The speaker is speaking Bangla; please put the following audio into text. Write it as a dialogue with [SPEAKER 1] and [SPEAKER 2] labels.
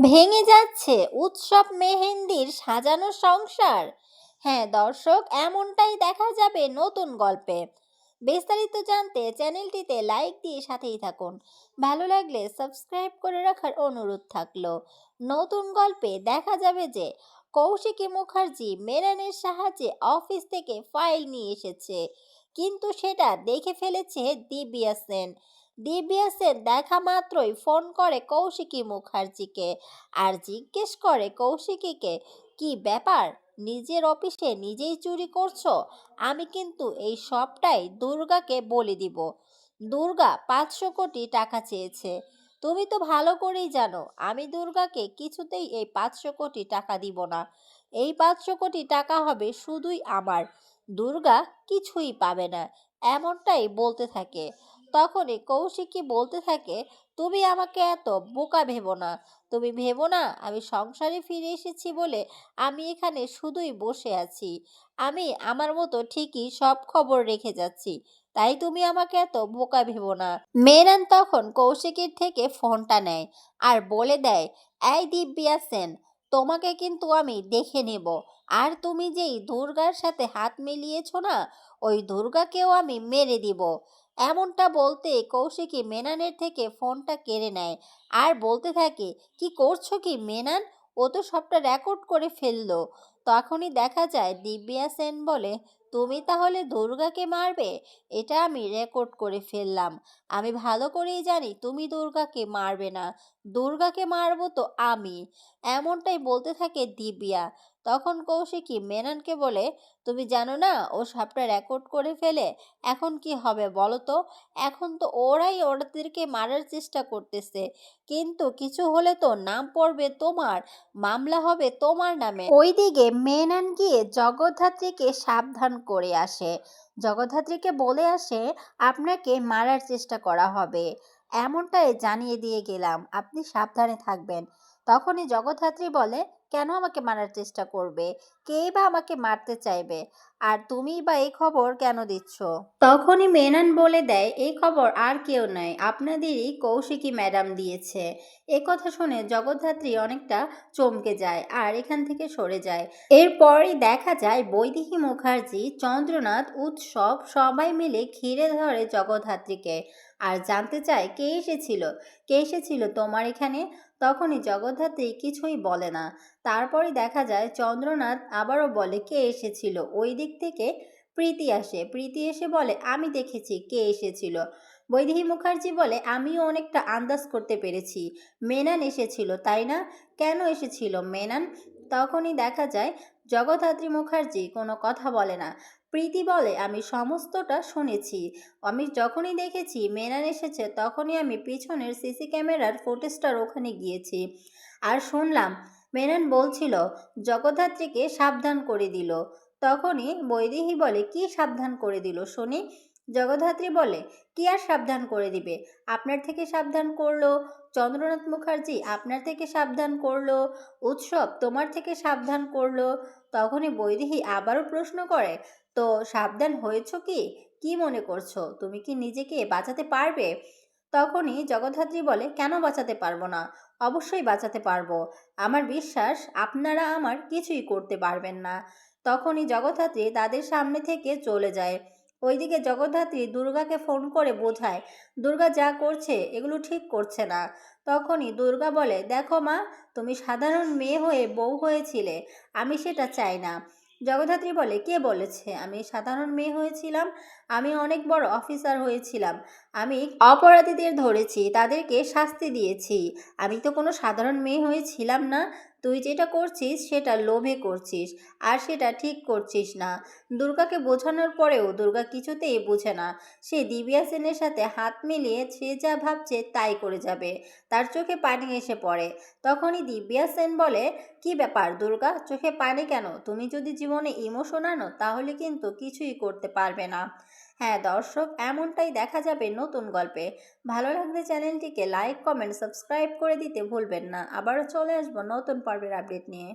[SPEAKER 1] ভেঙে যাচ্ছে। উৎসব মেহেন্দির সাজানো সংসার। হ্যাঁ দর্শক, এমনটাই দেখা যাবে নতুন গল্পে। বিস্তারিত জানতে চ্যানেলটিতে লাইক দিয়ে সাথেই থাকুন। ভালো লাগলে সাবস্ক্রাইব করে রাখার অনুরোধ থাকল। নতুন গল্পে দেখা যাবে যে, কৌশিকী মুখার্জি মেরানের সাহায্যে অফিস থেকে ফাইল নিয়ে এসেছে। কিন্তু সেটা দেখে ফেলেছে দিব্যা সেন। দিব্যা দেখা মাত্রই ফোন করে কৌশিকী মুখার্জিকে আর জিজ্ঞেস করে, কৌশিকীকে, কি ব্যাপার? নিজের অফিসে নিজেই চুরি করছ? আমি কিন্তু এই সবটাই দুর্গাকে বলে দিব। দুর্গা পাঁচশো কোটি টাকা চেয়েছে। তুমি তো ভালো করেই জানো, আমি দুর্গাকে কিছুতেই এই পাঁচশো কোটি টাকা দিব না। এই পাঁচশো কোটি টাকা হবে শুধুই আমার। দুর্গা কিছুই পাবে না। এমনটাই বলতে থাকে। তখনই কৌশিকী বলতে থাকে, তুমি আমাকে এত বোকা ভেবো না। তুমি ভেবো না, আমি সংসারে ফিরে এসেছি বলে আমি এখানে শুধুই বসে আছি। আমি আমার মতো ঠিকই সব খবর রেখে যাচ্ছি। তাই তুমি আমাকে এত বোকা ভেবো না। মেরান তখন কৌশিকীর থেকে ফোনটা নেয় আর বলে দেয়, এই দিব্যা সেন, তোমাকে কিন্তু আমি দেখে নেব। আর তুমি যেই দুর্গার সাথে হাত মিলিয়েছ না, ওই দুর্গাকেও আমি মেরে দিব। এমনটা বলতে কৌশিকী মেনানের থেকে ফোনটা কেড়ে নেয় আর বলতে থাকে, কি করছ কি মেনান? ও তো সবটা রেকর্ড করে ফেলল। তখনই দেখা যায় দিব্যা সেন বলে, তুমি তাহলে দুর্গাকে মারবে? এটা আমি রেকর্ড করে ফেললাম। আমি ভালো করেই জানি তুমি দুর্গাকে মারবে না। দুর্গাকে মারবো তো আমি। এমনটাই বলতে থাকে দিব্যা। তখন কৌশিকী মেননকে বলে, তুমি জানো না, ও সবটা রেকর্ড করে ফেলে, এখন কি হবে বলো তো? এখন তো ওরাই ওদেরকে মারার চেষ্টা করতেছে। কিন্তু কিছু হলে তো নাম পড়বে তোমার, মামলা হবে তোমার নামে। ওইদিকে মেনান গিয়ে জগদ্ধাত্রীকে সাবধান করে আসে। জগদ্ধাত্রীকে বলে আসে, আপনাকে মারার চেষ্টা করা হবে। এমনটাই জানিয়ে দিয়ে গেলাম। আপনি সাবধানে থাকবেন। তখনই জগদ্ধাত্রী বলে, কেন আমাকে মারার চেষ্টা করবে? কেই বা আমাকে মারতে চাইবে? আর তুমি বা এই খবর কেন দিচ্ছ? তখনই মেনান বলে দেয়, এই খবর আর কেউ নয়, আপনাদেরই কৌশিকী ম্যাডাম দিয়েছে। এ কথা শুনে জগদ্ধাত্রী অনেকটা চমকে যায় আর এখান থেকে সরে যায়। এরপরই দেখা যায় বৈদেহী মুখার্জি, চন্দ্রনাথ, উৎসব সবাই মিলে ঘিরে ধরে জগদ্ধাত্রীকে। আর জানতে চায় কে এসেছিল? কে এসেছিল তোমার এখানে? তখনই জগদ্ধাত্রী কিছুই বলে না। তারপরে দেখা যায়, চন্দ্রনাথ আবারও বলে, কে এসেছিল? ওই দিক থেকে প্রীতি আসে। প্রীতি এসে বলে, আমি দেখেছি, কে এসেছিল? বৈদেহী মুখার্জি বলে, আমিও অনেকটা আন্দাজ করতে পেরেছি। মেনান এসেছিল, তাই না? কেন এসেছিল মেনান? তখনই দেখা যায়, জগদ্ধাত্রী মুখার্জি কোনো কথা বলে না। প্রীতি বলে, আমি সমস্তটা শুনেছি। আমি যখনই দেখেছি মেনান এসেছে, তখনই আমি পিছনের সিসি ক্যামেরার ফুটেজটার ওখানে গিয়েছি। আর শুনলাম, মেনন বলছিল, জগদ্ধাত্রীকে সাবধান করে দিল। তখনই বৈদেহী বলে, কি সাবধান করে দিল শুনি? জগদ্ধাত্রী বলে, কি আর সাবধান করে দিবে? আপনার থেকে সাবধান করল। চন্দ্রনাথ মুখার্জি, আপনার থেকে সাবধান করল। উৎসব তোমার থেকে সাবধান করল। তখনই বৈদেহী আবারও প্রশ্ন করে তো সাবধান হয়েছ কি? কি মনে করছ? তুমি কি নিজেকে বাঁচাতে পারবে? তখনই জগদ্ধাত্রী বলে, কেন বাঁচাতে পারব না? অবশ্যই বাঁচাতে পারব। আমার বিশ্বাস, আপনারা আমার কিছুই করতে পারবেন না। তখনই জগদ্ধাত্রী তাদের সামনে থেকে চলে যায়। ওইদিকে জগদ্ধাত্রী দুর্গাকে ফোন করে বোঝায়, দুর্গা যা করছে, এগুলো ঠিক করছে না। তখনই দুর্গা বলে, দেখো মা, তুমি সাধারণ মেয়ে হয়ে বউ হয়েছিলে। আমি সেটা চাই না। জগদ্ধাত্রী বলে কে বলেছে? আমি সাধারণ মেয়ে হয়েছিলাম আমি অনেক বড় অফিসার হয়েছিলাম। আমি অপরাধীদের ধরেছি, তাদেরকে শাস্তি দিয়েছি। আমি তো কোনো সাধারণ মেয়ে হয়েছিলাম না। তুই যেটা করছিস, সেটা লোভে করছিস, আর সেটা ঠিক করছিস না। দুর্গাকে বোঝানোর পরেও দুর্গা কিছুতেই বোঝে না। সে দিব্যা সেনের সাথে হাত মিলিয়ে সে যা ভাবছে তাই করে যাবে। তার চোখে পানি এসে পড়ে। তখনই দিব্যা সেন বলে, কি ব্যাপার দুর্গা, চোখে পানি কেন? তুমি যদি জীবনে ইমোশন আনো, তাহলে কিন্তু কিছুই করতে পারবে না। হ্যাঁ দর্শক, এমনটাই দেখা যাবে নতুন গল্পে। ভালো লাগলে চ্যানেলটিকে লাইক, কমেন্ট, সাবস্ক্রাইব করে দিতে ভুলবেন না। আবারও চলে আসব নতুন পর্বের আপডেট নিয়ে।